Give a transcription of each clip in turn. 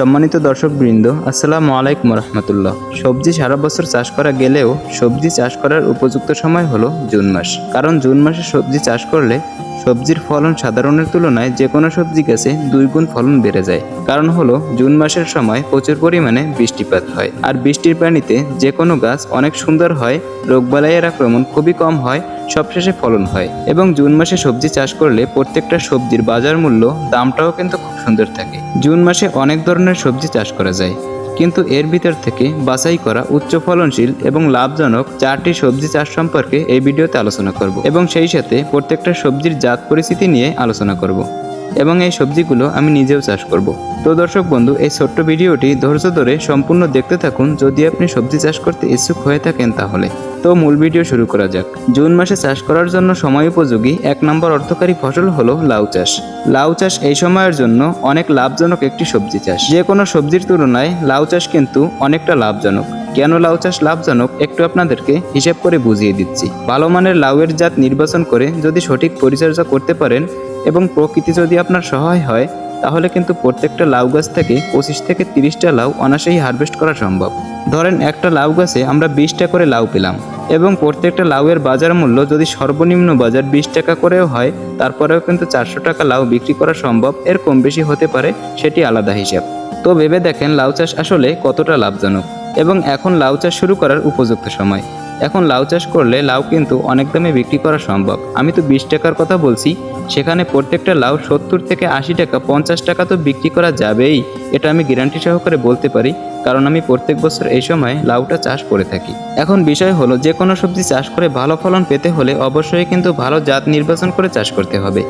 সম্মানিত দর্শকবৃন্দ, আসসালামু আলাইকুম রহমতুল্লাহ সবজি সারা বছর চাষ করা গেলেও সবজি চাষ করার উপযুক্ত সময় হলো জুন মাস। কারণ জুন মাসে সবজি চাষ করলে সবজির ফলন সাধারণের তুলনায় যে কোনো সবজি গাছে দুই গুণ ফলন বেড়ে যায়। কারণ হলো, জুন মাসের সময় প্রচুর পরিমাণে বৃষ্টিপাত হয়। আর বৃষ্টির পানিতে যে কোনো গাছ অনেক সুন্দর হয়, রোগবালাইয়ের আক্রমণ খুবই কম হয় সবশেষে ফলন হয় এবং জুন মাসে সবজি চাষ করলে প্রত্যেকটা সবজির বাজার মূল্য, দামটাও কিন্তু খুব সুন্দর থাকে। জুন মাসে অনেক ধরনের সবজি চাষ করা যায়, কিন্তু এর ভিতর থেকে বাছাই করা উচ্চ ফলনশীল এবং লাভজনক চারটি সবজি চাষ সম্পর্কে এই ভিডিওতে আলোচনা করব এবং সেই সাথে প্রত্যেকটা সবজির জাত পরিস্থিতি নিয়ে আলোচনা করব এবং এই সবজিগুলো আমি নিজেও চাষ করব। তো দর্শক বন্ধু, এই ছোট্ট ভিডিওটি ধৈর্য ধরে সম্পূর্ণ দেখতে থাকুন। যদি আপনি সবজি চাষ করতে ইচ্ছুক হয়ে থাকেন তাহলে। তো মূল ভিডিও শুরু করা যাক। জুন মাসে চাষ করার জন্য সময় উপযোগী এক নম্বর অর্থকারী ফসল হলো লাউ চাষ। লাউ চাষ এই সময়ের জন্য অনেক লাভজনক একটি সবজি চাষ। যে কোনো সবজির তুলনায় লাউ চাষ কিন্তু অনেকটা লাভজনক। কেন লাউ চাষ লাভজনক একটু আপনাদেরকে হিসেব করে বুঝিয়ে দিচ্ছি। ভালো মানের লাউয়ের জাত নির্বাচন করে যদি সঠিক পরিচর্যা করতে পারেন এবং প্রকৃতি যদি আপনার সহায় হয়, তাহলে কিন্তু প্রত্যেকটা লাউ গাছ থেকে পঁচিশ থেকে তিরিশটা লাউ অনায়াসেই হারভেস্ট করা সম্ভব। ধরেন একটা লাউ গাছে আমরা বিশটা করে লাউ পেলাম। এবং প্রত্যেকটা লাউয়ের বাজার মূল্য যদি সর্বনিম্ন বাজার বিশ টাকা করেও হয়, তারপরেও কিন্তু চারশো টাকা লাউ বিক্রি করা সম্ভব। এর কম বেশি হতে পারে, সেটি আলাদা হিসাব। তো ভেবে দেখেন লাউ চাষ আসলে কতটা লাভজনক। এবং এখন লাউ চাষ শুরু করার উপযুক্ত সময়। এখন লাউ চাষ করলে লাউ কিন্তু অনেক দামে বিক্রি করা সম্ভব। আমি তো বিশ টাকার কথা বলছি, সেখানে প্রত্যেকটা লাউ সত্তর থেকে আশি টাকা, পঞ্চাশ টাকা তো বিক্রি করা যাবেই, এটা আমি গ্যারান্টি সহকারে বলতে পারি, কারণ আমি প্রত্যেক বছর এই সময় লাউটা চাষ করে থাকি। এখন বিষয় হলো, যে কোনো সবজি চাষ করে ভালো ফলন পেতে হলে অবশ্যই কিন্তু ভালো জাত নির্বাচন করে চাষ করতে হবে।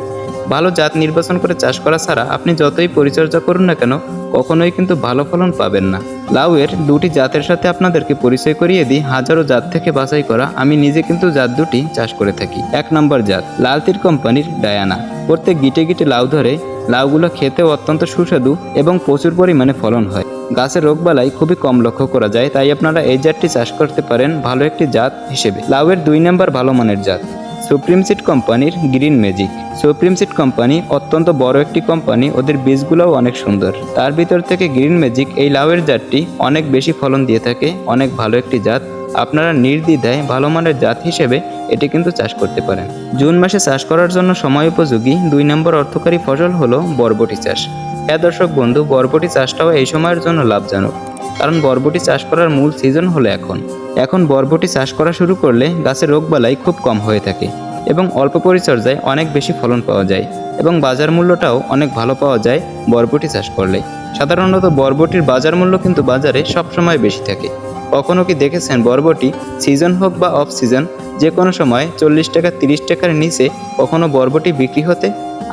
ভালো জাত নির্বাচন করে চাষ করা ছাড়া আপনি যতই পরিচর্যা করুন না কেন কখনোই কিন্তু ভালো ফলন পাবেন না। লাউয়ের দুটি জাতের সাথে আপনাদেরকে পরিচয় করিয়ে দিই, হাজারো জাত থেকে বাছাই করা। আমি নিজে কিন্তু জাত দুটি চাষ করে থাকি। এক নম্বর জাত, লালতির কোম্পানির ডায়ানা। প্রত্যেক গিটে গিটে লাউ ধরে, লাউগুলো খেতেও অত্যন্ত সুস্বাদু এবং প্রচুর পরিমাণে ফলন হয়। গাছের রোগবালাই খুবই কম লক্ষ্য করা যায়, তাই আপনারা এই জাতটি চাষ করতে পারেন ভালো একটি জাত হিসেবে। লাউয়ের দুই নম্বর ভালো মানের জাত সুপ্রিম সিড কোম্পানির Green Magic Supreme Seed company অত্যন্ত বড় একটি কোম্পানি ওদের বীজগুলোও অনেক সুন্দর। তার ভিতর থেকে গ্রিন ম্যাজিক এই লাউয়ের জাতটি অনেক বেশি ফলন দিয়ে থাকে, অনেক ভালো একটি জাত। আপনারা নির্দ্বিধায় ভালো মানের জাত হিসেবে এটি কিন্তু চাষ করতে পারেন। জুন মাসে চাষ করার জন্য সময় উপযোগী দুই নম্বর অর্থকারী ফসল হলো বরবটি চাষ। হ্যাঁ দর্শক বন্ধু, বরবটি চাষটাও এই সময়ের জন্য লাভজনক। কারণ বরবটি চাষ করার মূল সিজন হলো এখন। এখন বরবটি চাষ করা শুরু করলে গাছের রোগবালাই খুব কম হয়ে থাকে এবং অল্প পরিচর্যায় অনেক বেশি ফলন পাওয়া যায় এবং বাজার মূল্যটাও অনেক ভালো পাওয়া যায় বরবটি চাষ করলে। সাধারণত বরবটির বাজার মূল্য কিন্তু বাজারে সবসময় বেশি থাকে। কখনো কি দেখেছেন বরবটি সিজন হোক বা অফ সিজন যে কোনো সময় চল্লিশ টাকা তিরিশ টাকার নিচে কখনো বরবটি বিক্রি হতে?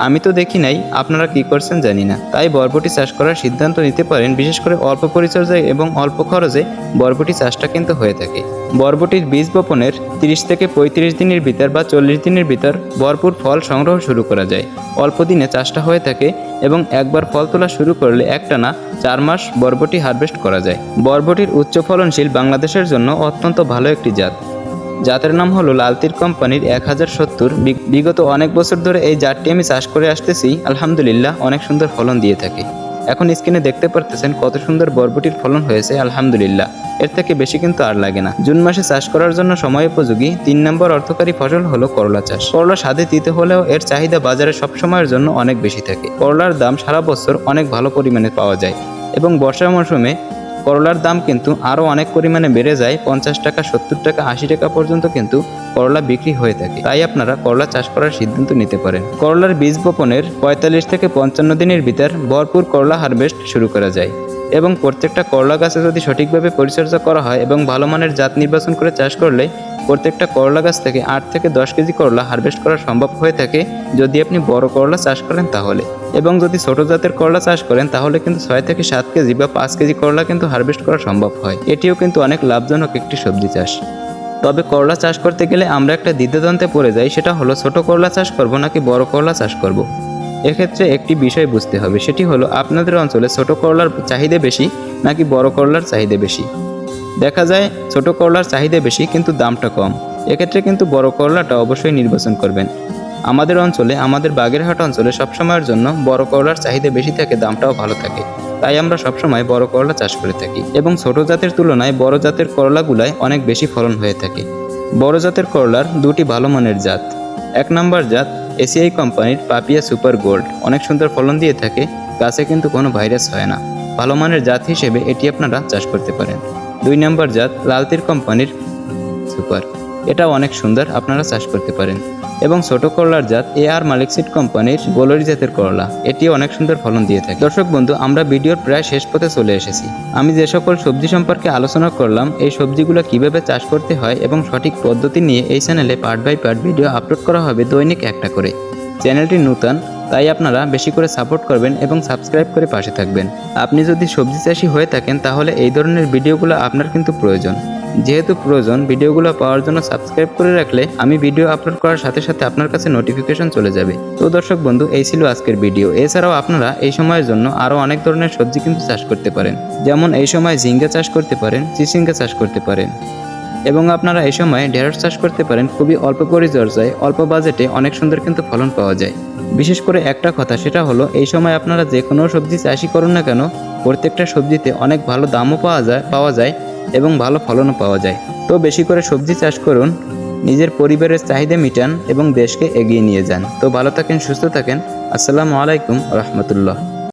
আমি তো দেখি নাই, আপনারা কি করছেন জানি না। তাই বরবটি চাষ করার সিদ্ধান্ত নিতে পারেন, বিশেষ করে অল্প পরিচর্যায় এবং অল্প খরচে বরবটি চাষটা কিন্তু হয়ে থাকে। বরবটির বীজ বপনের তিরিশ থেকে পঁয়ত্রিশ দিনের ভিতর বা চল্লিশ দিনের ভিতর ভরপুর ফল সংগ্রহ শুরু করা যায়। অল্প দিনে চাষটা হয়ে থাকে এবং একবার ফল তোলা শুরু করলে একটানা চার মাস বরবটি হারভেস্ট করা যায়। বরবটির উচ্চ ফলনশীল বাংলাদেশের জন্য অত্যন্ত ভালো একটি জাত। জাতের নাম হলো লালতির কোম্পানির এক হাজার সত্তর। বিগত অনেক বছর ধরে এই জাতটি আমি চাষ করে আসতেছি। আলহামদুলিল্লাহ, অনেক সুন্দর ফলন দিয়ে থাকে। এখন স্ক্রিনে দেখতে পারতেছেন কত সুন্দর বরবটির ফলন হয়েছে। আলহামদুলিল্লাহ, এর থেকে বেশি কিন্তু আর লাগে না। জুন মাসে চাষ করার জন্য সময় উপযোগী। তিন নম্বর অর্থকারী ফসল হলো করলা চাষ। করলা স্বাদে তিতে হলেও এর চাহিদা বাজারে সব সময়ের জন্য অনেক বেশি থাকে। করলার দাম সারা বছর অনেক ভালো পরিমাণে পাওয়া যায় এবং বর্ষা মৌসুমে করলার দাম কিন্তু আরও অনেক পরিমাণে বেড়ে যায়, পঞ্চাশ টাকা, সত্তর টাকা, আশি টাকা পর্যন্ত কিন্তু করলা বিক্রি হয়ে থাকে। তাই আপনারা করলা চাষ করার সিদ্ধান্ত নিতে পারেন। করলার বীজ বপনের পঁয়তাল্লিশ থেকে পঞ্চান্ন দিনের ভিতর ভরপুর করলা হারভেস্ট শুরু করা যায়। এবং প্রত্যেকটা করলা গাছে যদি সঠিকভাবে পরিচর্যা করা হয় এবং ভালো মানের জাত নির্বাচন করে চাষ করলে প্রত্যেকটা করলা গাছ থেকে আট থেকে দশ কেজি করলা হারভেস্ট করা সম্ভব হয়ে থাকে যদি আপনি বড় করলা চাষ করেন তাহলে। এবং যদি ছোট জাতের করলা চাষ করেন তাহলে কিন্তু ছয় থেকে সাত কেজি বা পাঁচ কেজি করলা কিন্তু হারভেস্ট করা সম্ভব হয়। এটিও কিন্তু অনেক লাভজনক একটি সবজি চাষ। তবে করলা চাষ করতে গেলে আমরা একটা দ্বিধাদ্বন্দ্বে পড়ে যাই, সেটা হলো ছোট করলা চাষ করব নাকি বড় করলা চাষ করব। এক্ষেত্রে একটি বিষয় বুঝতে হবে, সেটি হলো আপনাদের অঞ্চলে ছোট করলার চাহিদা বেশি নাকি বড় করলার চাহিদা বেশি? দেখা যায় ছোট করলার চাহিদা বেশি কিন্তু দামটা কম। এক্ষেত্রে কিন্তু বড় করলাটা অবশ্যই নির্বাচন করবেন। আমাদের অঞ্চলে, আমাদের বাগেরহাট অঞ্চলে সবসময়ের জন্য বড় করলার চাহিদা বেশি থাকে, দামটাও ভালো থাকে। তাই আমরা সবসময় বড় করলা চাষ করে থাকি এবং ছোট জাতের তুলনায় বড় জাতের করলাগুলায় অনেক বেশি ফলন হয়ে থাকে। বড় জাতের করলার দুটি ভালো মানের জাত। এক নম্বর জাত এসিআই কোম্পানির পাপিয়া সুপার গোল্ড। অনেক সুন্দর ফলন দিয়ে থাকে, গাছে কিন্তু কোনো ভাইরাস হয় না। ভালো মানের জাত হিসেবে এটি আপনারা চাষ করতে পারেন। দুই নম্বর জাত লালতির কোম্পানির সুপার। এটা অনেক সুন্দর, আপনারা চাষ করতে পারেন। এবং ছোট করলার জাত এ আর মালিক সিড কোম্পানির গোলরি জাতের করলা এটি অনেক সুন্দর ফলন দিয়ে থাকে। দর্শক বন্ধু, আমরা ভিডিওর প্রায় শেষ পথে চলে এসেছি। আমি যে সকল সবজি সম্পর্কে আলোচনা করলাম, এই সবজিগুলো কীভাবে চাষ করতে হয় এবং সঠিক পদ্ধতি নিয়ে এই চ্যানেলে part by part video upload করা হবে দৈনিক একটা করে। চ্যানেলটি নূতন, তাই আপনারা বেশি করে সাপোর্ট করবেন এবং সাবস্ক্রাইব করে পাশে থাকবেন। আপনি যদি সবজি চাষি হয়ে থাকেন, তাহলে এই ধরনের ভিডিওগুলো আপনার কিন্তু প্রয়োজন। যেহেতু প্রয়োজন, ভিডিওগুলো পাওয়ার জন্য সাবস্ক্রাইব করে রাখলে আমি ভিডিও আপলোড করার সাথে সাথে আপনার কাছে নোটিফিকেশন চলে যাবে। তো দর্শক বন্ধু, এই ছিল আজকের ভিডিও। এছাড়াও আপনারা এই সময়ের জন্য আরও অনেক ধরনের সবজি কিন্তু চাষ করতে পারেন। যেমন এই সময় ঝিঙ্গা চাষ করতে পারেন, চিচিঙ্গা চাষ করতে পারেন। এবং আপনারা এই সময় ঢেঁড়স চাষ করতে পারেন, খুবই অল্প পরিচর্যায়, অল্প বাজেটে অনেক সুন্দর কিন্তু ফলন পাওয়া যায়। বিশেষ করে একটা কথা, সেটা হলো এই সময় আপনারা যে কোনো সবজি চাষই করুন না কেন, প্রত্যেকটা সবজিতে অনেক ভালো দামও পাওয়া যায় পাওয়া যায়। এবং ভালো ফলনও পাওয়া যায়। তো বেশি করে সবজি চাষ করুন, নিজের পরিবারের চাহিদা মিটান এবং দেশকে এগিয়ে নিয়ে যান। তো ভালো থাকেন, সুস্থ থাকেন। আসসালামু আলাইকুম রহমতুল্লাহ।